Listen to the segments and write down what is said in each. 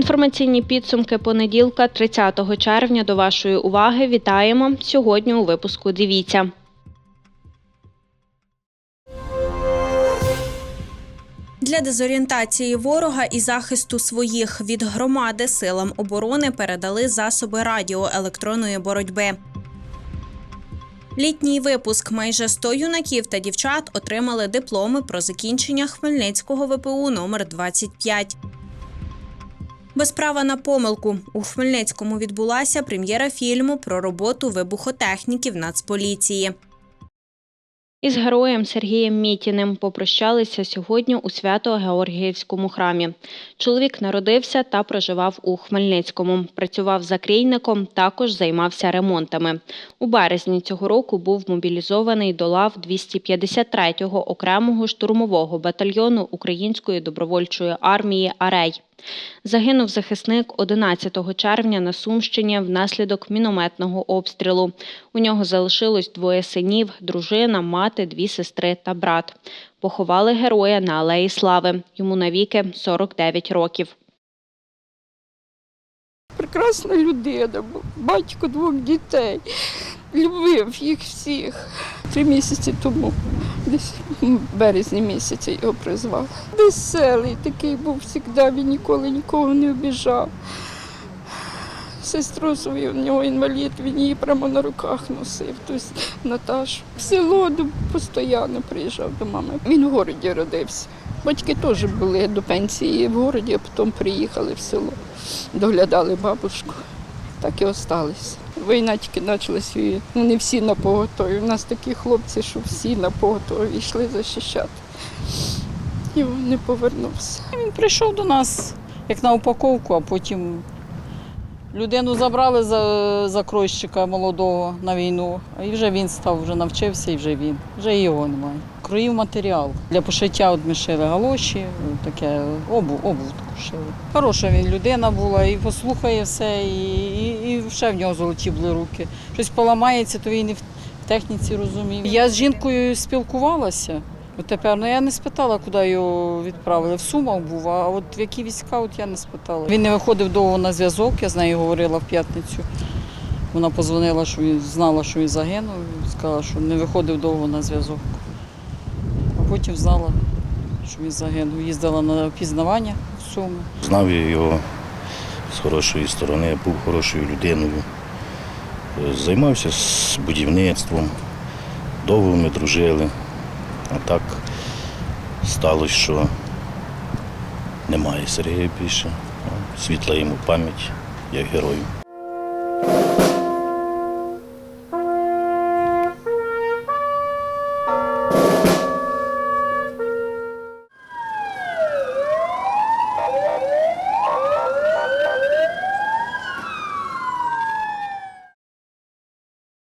Інформаційні підсумки понеділка, 30 червня. До вашої уваги вітаємо сьогодні. У випуску дивіться. Для дезорієнтації ворога і захисту своїх від громади силам оборони передали засоби радіоелектронної боротьби. Літній випуск майже 100 юнаків та дівчат отримали дипломи про закінчення Хмельницького ВПУ номер 25 Без права на помилку у Хмельницькому відбулася прем'єра фільму про роботу вибухотехніків Нацполіції. Із героєм Сергієм Мітіним попрощалися сьогодні у Свято-Георгіївському храмі. Чоловік народився та проживав у Хмельницькому. Працював закрійником, також займався ремонтами. У березні цього року був мобілізований до лав 253-го окремого штурмового батальйону Української добровольчої армії Арей. Загинув захисник 11 червня на Сумщині внаслідок мінометного обстрілу. У нього залишилось двоє синів, дружина, мати, дві сестри та брат. Поховали героя на Алеї Слави. Йому навіки 49 років. прекрасна людина, батько двох дітей, любив їх всіх. Три місяці тому, десь в березні місяці його призвали. Веселий такий був завжди, він ніколи нікого не обіжав. Сестру свою, в нього інвалід, він її прямо на руках носив, тобто Наташу. В село постійно приїжджав до мами. Він в городі родився. Батьки теж були до пенсії в городі, а потім приїхали в село доглядали бабушку, так і осталися. Війна тільки почалась, і ну, не всі на поготові. У нас такі хлопці, що всі на поготові йшли захищати. І він не повернувся. Він прийшов до нас як на упаковку, а потім людину забрали за закройщика молодого на війну. І вже він став, вже навчився і вже він. Вже його немає. Кроїв матеріал. Для пошиття от ми шили галоші, таке обув, обув таку шили. Хороша він людина була, і послухає все, і, і, і ще в нього золоті були руки. Щось поламається, то він і в техніці розумів. Я з жінкою спілкувалася. Тепер ну я не спитала, куди його відправили. В Сумах був, а от в які війська от я не спитала. Він не виходив довго на зв'язок, я з нею говорила в п'ятницю. Вона позвонила, що він знала, що він загинув, сказала, що не виходив довго на зв'язок. А потім знала, що він загинув. Їздила на опізнавання в Суми. Знав я його з хорошої сторони, був хорошою людиною. Займався з будівництвом, довго ми дружили. А так сталося, що немає Сергія більше. Світла йому пам'ять як герою.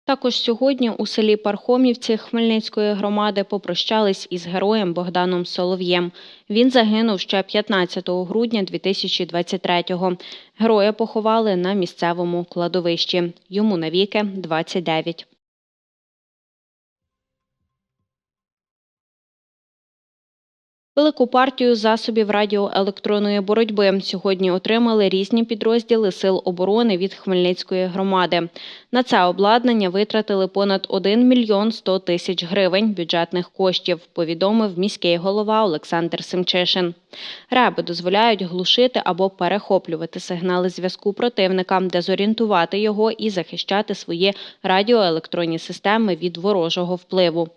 Також сьогодні у селі Пархомівці Хмельницької громади попрощались із героєм Богданом Солов'єм. Він загинув ще 15 грудня 2023-го. Героя поховали на місцевому кладовищі. Йому навіки 29. Велику партію засобів радіоелектронної боротьби сьогодні отримали різні підрозділи Сил оборони від Хмельницької громади. На це обладнання витратили понад 1 мільйон 100 тисяч гривень бюджетних коштів, повідомив міський голова Олександр Семчишин. Реби дозволяють глушити або перехоплювати сигнали зв'язку противника, дезорієнтувати його і захищати свої радіоелектронні системи від ворожого впливу.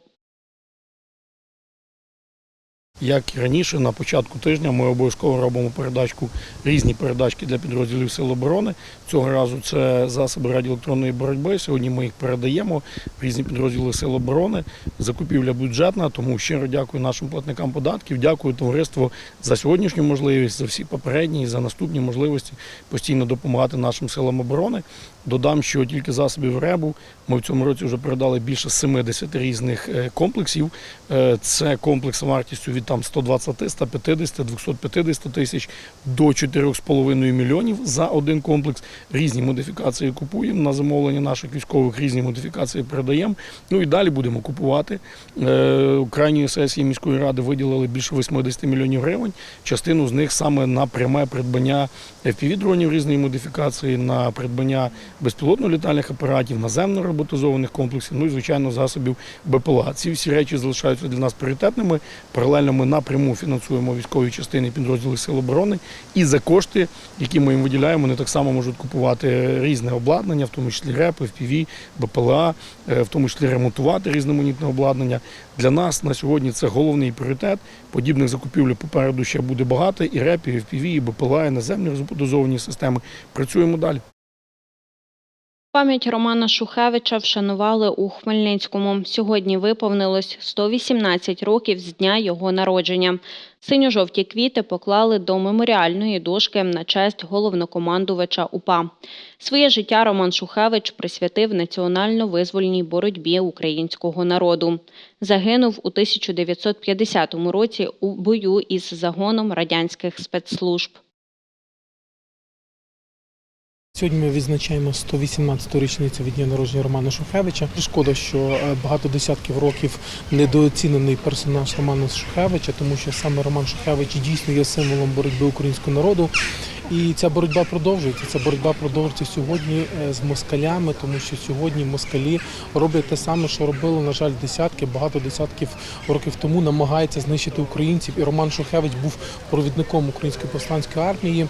Як і раніше, на початку тижня ми обов'язково робимо передачку, різні передачки для підрозділів Сил оборони. Цього разу це засоби радіоелектронної боротьби. Сьогодні ми їх передаємо в різні підрозділи Сил оборони. Закупівля бюджетна, тому щиро дякую нашим платникам податків. Дякую товариству за сьогоднішню можливість, за всі попередні за наступні можливості постійно допомагати нашим силам оборони. Додам, що тільки засобів РЕБу ми в цьому році вже передали більше 70 різних е, комплексів. Е, Це комплекс вартістю від там 120, 150, 250 тисяч до 4,5 мільйонів за один комплекс. Різні модифікації купуємо на замовлення наших військових, різні модифікації передаємо. Ну і далі будемо купувати. Е, У крайньої сесії міської ради виділили більше 80 мільйонів гривень. Частину з них саме на пряме придбання FPV-дронів різної модифікації, на придбання безпілотно-літальних апаратів, наземно роботизованих комплексів, ну і звичайно засобів БПЛА. Ці всі речі залишаються для нас пріоритетними. Паралельно ми напряму фінансуємо військові частини підрозділи Сил оборони. І за кошти, які ми їм виділяємо, вони так само можуть купувати різне обладнання, в тому числі РЕП, FPV, БПЛА, е, в тому числі ремонтувати різноманітне обладнання. Для нас на сьогодні це головний пріоритет. Подібних закупівель попереду ще буде багато. І РЕП, і FPV, і БПЛА, і наземні роботизовані системи. Працюємо далі. Пам'ять Романа Шухевича вшанували у Хмельницькому. Сьогодні виповнилось 118 років з дня його народження. Синьо-жовті квіти поклали до меморіальної дошки на честь головнокомандувача УПА. Своє життя Роман Шухевич присвятив національно-визвольній боротьбі українського народу. Загинув у 1950 році у бою із загоном радянських спецслужб. Сьогодні ми відзначаємо 118-ту річницю від дня народження Романа Шухевича. Шкода, що е, багато десятків років недооцінений персонаж Романа Шухевича, тому що саме Роман Шухевич дійсно є символом боротьби українського народу. І ця боротьба продовжується. Ця боротьба продовжується сьогодні е, з москалями, тому що сьогодні москалі роблять те саме, що робили, на жаль, десятки, багато десятків років тому намагаються знищити українців. І Роман Шухевич був провідником української повстанської армії,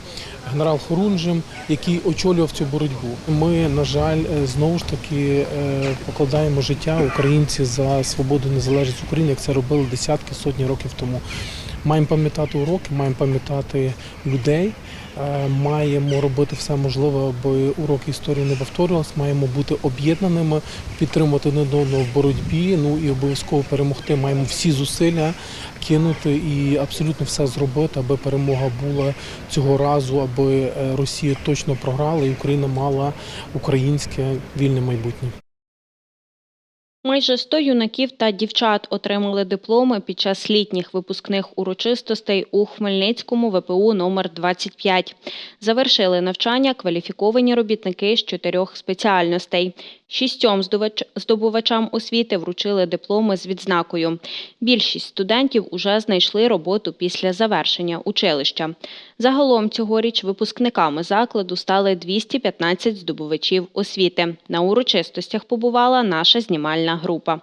генерал Хорунжим, який очолював цю боротьбу. Ми, на жаль, е, знову ж таки е, покладаємо життя українці за свободу і незалежність України, як це робили десятки, сотні років тому. Маємо пам'ятати уроки, маємо пам'ятати людей. Е, Маємо робити все можливе, аби уроки історії не повторювалися. Маємо бути об'єднаними, підтримувати одного в боротьбі. Ну і обов'язково перемогти. Маємо всі зусилля кинути і абсолютно все зробити, аби перемога була цього разу, аби е, Росія точно програла і Україна мала українське вільне майбутнє. Майже 100 юнаків та дівчат отримали дипломи під час літніх випускних урочистостей у Хмельницькому ВПУ номер 25. Завершили навчання кваліфіковані робітники з чотирьох спеціальностей. Шістьом здобувачам освіти вручили дипломи з відзнакою. Більшість студентів уже знайшли роботу після завершення училища. Загалом цьогоріч випускниками закладу стали 215 здобувачів освіти. На урочистостях побувала наша знімальна група.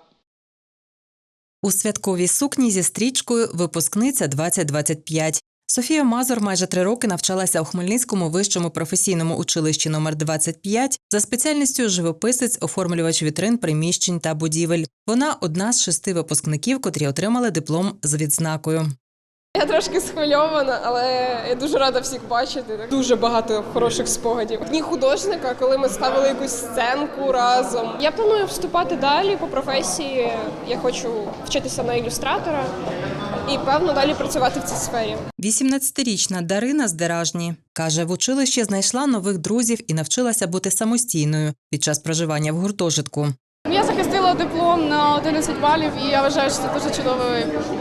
У святковій сукні зі стрічкою випускниця 2025. Софія Мазур майже три роки навчалася у Хмельницькому вищому професійному училищі номер 25 за спеціальністю живописець, оформлювач вітрин, приміщень та будівель. Вона одна з шести випускників, котрі отримали диплом з відзнакою. Я трошки схвильована, але я дуже рада всіх бачити. Дуже багато хороших спогадів. Дні художника, коли ми ставили якусь сценку разом. Я планую вступати далі по професії. Я хочу вчитися на ілюстратора і певно далі працювати в цій сфері. 18-річна Дарина з Деражні каже, в училищі знайшла нових друзів і навчилася бути самостійною під час проживання в гуртожитку. Я захистила диплом на 11 балів, і я вважаю, що це дуже чудова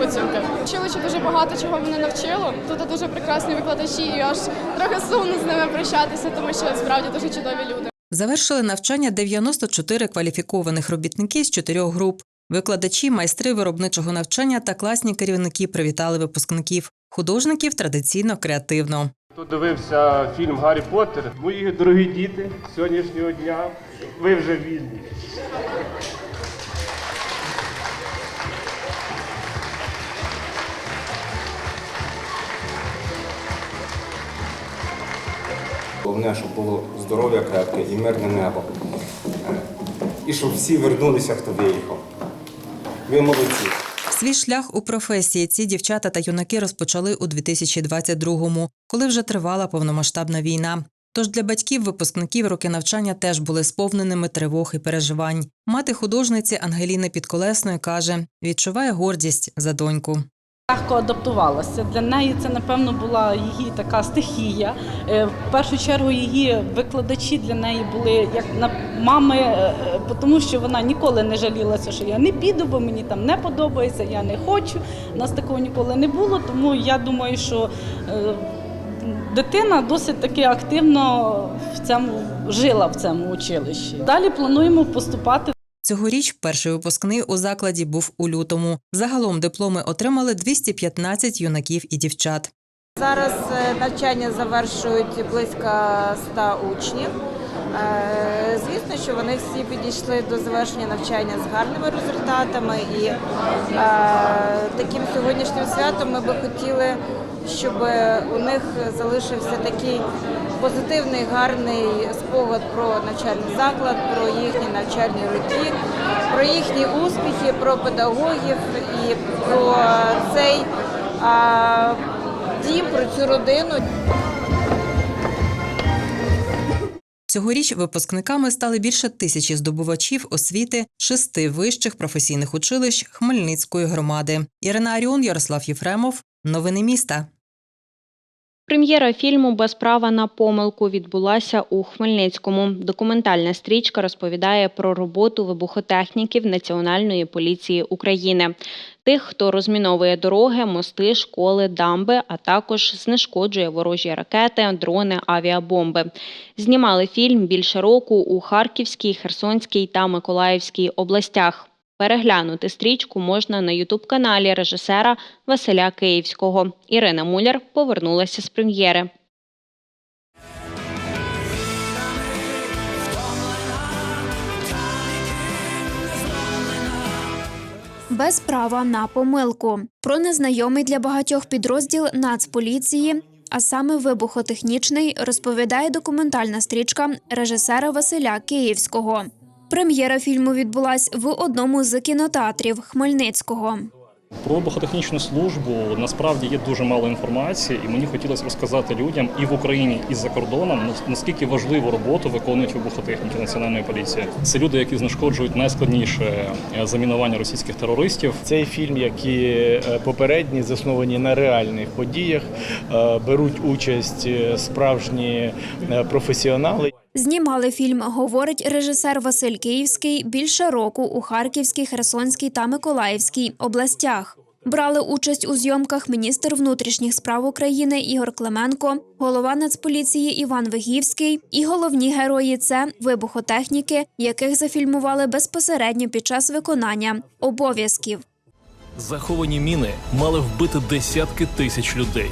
оцінка. Училище дуже багато чого мене навчило. Тут дуже прекрасні викладачі, і аж трохи сумно з ними прощатися, тому що справді дуже чудові люди. Завершили навчання 94 кваліфікованих робітники з чотирьох груп. Викладачі, майстри виробничого навчання та класні керівники привітали випускників. Художників традиційно креативно. Хто дивився фільм Гаррі Поттер, мої дорогі діти сьогоднішнього дня, ви вже вільні. Головне, щоб було здоров'я крепке і мирне небо. Е, І щоб всі вернулися, хто виїхав. Ви молодці. Свій шлях у професії ці дівчата та юнаки розпочали у 2022-му, коли вже тривала повномасштабна війна. Тож для батьків випускників роки навчання теж були сповненими тривог і переживань. Мати художниці Ангеліни Підколесної каже, відчуває гордість за доньку. Легко адаптувалася. Для неї це, напевно, була її така стихія. Е, В першу чергу її викладачі для неї були як на мами, е, е, тому що вона ніколи не жалілася, що я не піду, бо мені там не подобається, я не хочу. У нас такого ніколи не було, тому я думаю, що дитина досить таки активно в цьому жила в цьому училищі. Далі плануємо поступати Цьогоріч перший випускний у закладі був у лютому. Загалом дипломи отримали 215 юнаків і дівчат. Зараз е, навчання завершують близько 100 учнів. Е, Звісно, що вони всі підійшли до завершення навчання з гарними результатами, і е, таким сьогоднішнім святом ми би хотіли, щоб у них залишився такий позитивний, гарний спогад про навчальний заклад, про їхні навчальні роки, про їхні успіхи, про педагогів і про цей. е, дім, про цю родину. Цьогоріч випускниками стали більше тисячі здобувачів освіти шести вищих професійних училищ Хмельницької громади. Ірина Аріон, Ярослав Єфремов. Новини міста. Прем'єра фільму Без права на помилку відбулася у Хмельницькому. Документальна стрічка розповідає про роботу вибухотехніків Національної поліції України, тих, хто розміновує дороги, мости, школи, дамби, а також знешкоджує ворожі ракети, дрони, авіабомби. Знімали фільм більше року у Харківській, Херсонській та Миколаївській областях. Переглянути стрічку можна на ютуб-каналі режисера Василя Київського. Ірина Муляр повернулася з прем'єри. Без права на помилку про незнайомий для багатьох підрозділ Нацполіції, а саме вибухотехнічний, розповідає документальна стрічка режисера Василя Київського. Прем'єра фільму відбулась в одному з кінотеатрів Хмельницького. Про вибухотехнічну службу насправді є дуже мало інформації, і мені хотілося розказати людям і в Україні, і за кордоном наскільки важливу роботу виконують вибухотехніки національної поліції. Це люди, які знешкоджують найскладніше е, замінування російських терористів. Цей фільм, як і е, попередні, засновані на реальних подіях, е, беруть участь справжні професіонали. Знімали фільм, говорить режисер Василь Київський, більше року у Харківській, Херсонській та Миколаївській областях. Брали участь у зйомках міністр внутрішніх справ України Ігор Клименко, голова Нацполіції Іван Вигівський і головні герої це вибухотехніки, яких зафільмували безпосередньо під час виконання обов'язків. Заховані міни мали вбити десятки тисяч людей.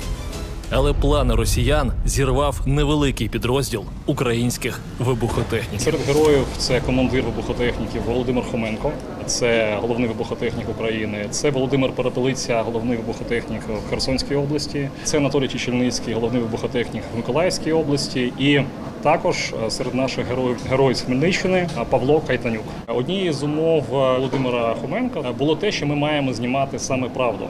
Але плани росіян зірвав невеликий підрозділ українських вибухотехніків. Серед героїв це командир вибухотехніків Володимир Хоменко, це головний вибухотехнік України. Це Володимир Перепелиця, головний вибухотехнік в Херсонській області. Це Анатолій Чечельницький, головний вибухотехнік в Миколаївській області. І також е, серед наших героїв героїв з Хмельниччини е, Павло Кайтанюк. Однією з умов е, Володимира Хоменка було те, що ми маємо знімати саме правду.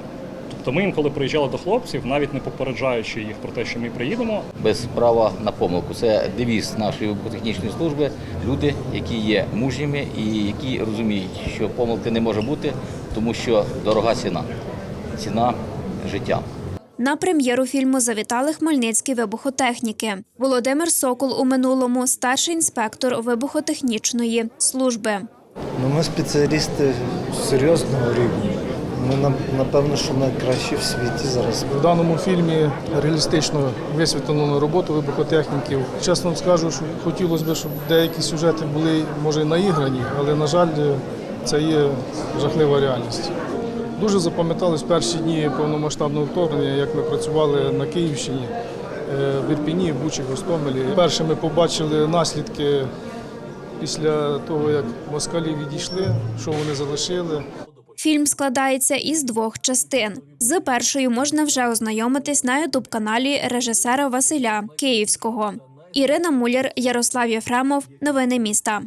Тобто ми інколи приїжджали до хлопців, навіть не попереджаючи їх про те, що ми приїдемо, без права на помилку. Це девіз нашої вибухотехнічної служби. Люди, які є мужніми і які розуміють, що помилки не може бути, тому що дорога ціна, ціна життя. На прем'єру фільму завітали хмельницькі вибухотехніки. Володимир Сокол у минулому старший інспектор вибухотехнічної служби. Ну, ми спеціалісти серйозного рівня. Ми напевно, що найкращі в світі зараз. В даному фільмі реалістично висвітлено роботу вибухотехніків. Чесно скажу, що хотілося б, щоб деякі сюжети були може наіграні, але на жаль, це є жахлива реальність. Дуже запам'ятались перші дні повномасштабного вторгнення, як ми працювали на Київщині, е, в Ірпіні, в Бучі, Гостомелі. Перше ми побачили наслідки після того, як москалі відійшли, що вони залишили. Фільм складається із двох частин. З першою можна вже ознайомитись на ютуб-каналі режисера Василя Київського. Ірина Муляр, Ярослав Єфремов. Новини міста.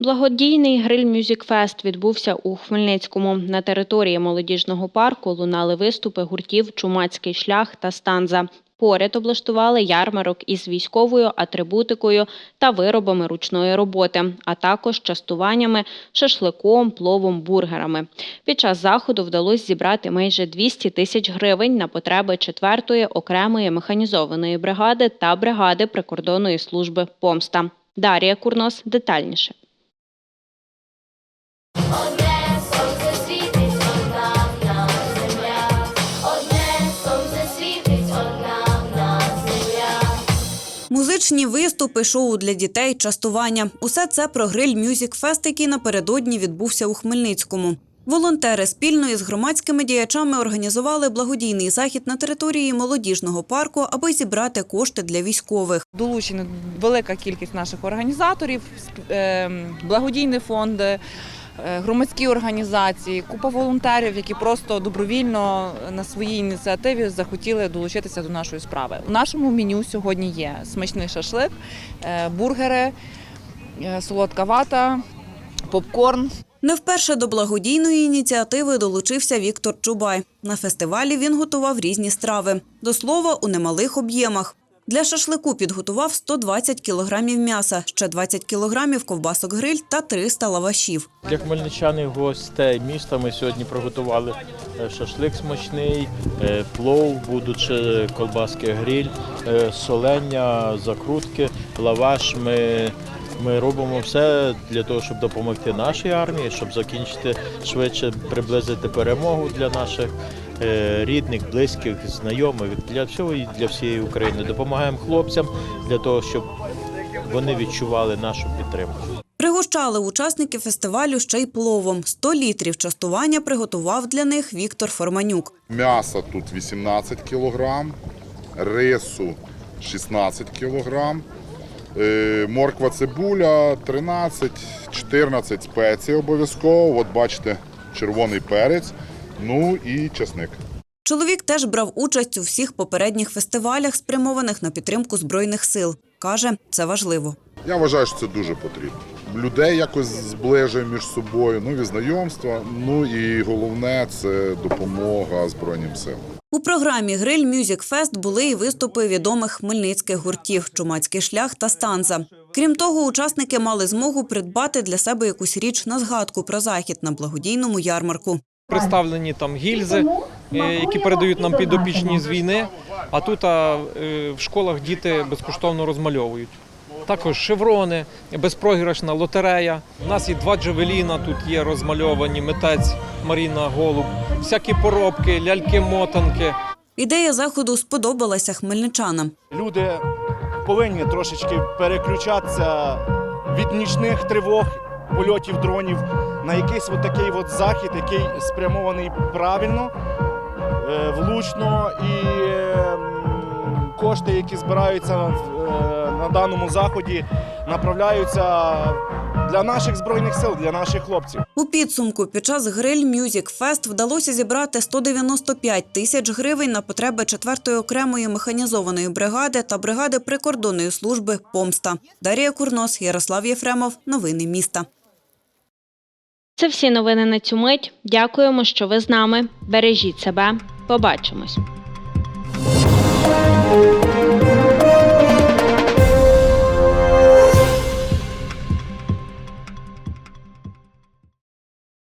Благодійний гриль Мюзік Фест відбувся у Хмельницькому. На території молодіжного парку лунали виступи гуртів Чумацький шлях та Станза. Поряд облаштували ярмарок із військовою атрибутикою та виробами ручної роботи, а також частуваннями, шашликом, пловом, бургерами. Під час заходу вдалося зібрати майже 200 тисяч гривень на потреби 4-ї окремої механізованої бригади та бригади прикордонної служби Помста. Дар'я Курнос детальніше. Музичні виступи, шоу для дітей, частування усе це про гриль Мюзік Фест, який напередодні відбувся у Хмельницькому. Волонтери спільно із громадськими діячами організували благодійний захід на території молодіжного парку, аби зібрати кошти для військових. Долучена велика кількість наших організаторів, сп- е, благодійні фонди, е, громадські організації, купа волонтерів, які просто добровільно на своїй ініціативі захотіли долучитися до нашої справи. У нашому меню сьогодні є смачний шашлик, е, бургери, е, солодка вата, попкорн. Не вперше до благодійної ініціативи долучився Віктор Чубай. На фестивалі він готував різні страви. До слова, у немалих об'ємах. Для шашлику підготував 120 кілограмів м'яса, ще 20 кілограмів ковбасок гриль та 300 лавашів. Для хмельничан гостей міста ми сьогодні приготували е, шашлик смачний, е, плов, будучи колбаски гриль, е, солення, закрутки, лаваш. Ми, ми робимо все для того, щоб допомогти нашій армії, щоб закінчити швидше, приблизити перемогу для наших е, рідних, близьких, знайомих, для всього і для всієї України. Допомагаємо хлопцям для того, щоб вони відчували нашу підтримку. Пригощали учасників фестивалю ще й пловом. 100 літрів частування приготував для них Віктор Форманюк. М'яса тут 18 кг, рису 16 кг, е, морква цибуля 13, 14 спецій обов'язково. От бачите, червоний перець, ну і чесник. Чоловік теж брав участь у всіх попередніх фестивалях, спрямованих на підтримку збройних сил. Каже, це важливо. Я вважаю, що це дуже потрібно. Людей якось зближує між собою, нові знайомства. Ну і головне це допомога Збройним силам. У програмі Гриль Мюзік Фест були і виступи відомих хмельницьких гуртів Чумацький шлях та станза. Крім того, учасники мали змогу придбати для себе якусь річ на згадку про захід на благодійному ярмарку. Представлені там гільзи, е, які передають нам підопічні з війни. А тут а, е, в школах діти безкоштовно розмальовують. Також шеврони, безпрограшна лотерея. У нас є два джавеліна, тут є розмальовані митець Маріна Голуб, всякі поробки, ляльки-мотанки. Ідея заходу сподобалася хмельничанам. Люди повинні трошечки переключатися від нічних тривог, польотів дронів на якийсь от такий от захід, який спрямований правильно, е, влучно і е, кошти, які збираються е, на даному заході, направляються для наших збройних сил, для наших хлопців. У підсумку під час Гриль Мюзік Фест вдалося зібрати 195 тисяч гривень на потреби 4-ї окремої механізованої бригади та бригади прикордонної служби Помста. Дарія Курнос, Ярослав Єфремов. Новини міста. Це всі новини на цю мить. Дякуємо, що ви з нами. Бережіть себе. Побачимось.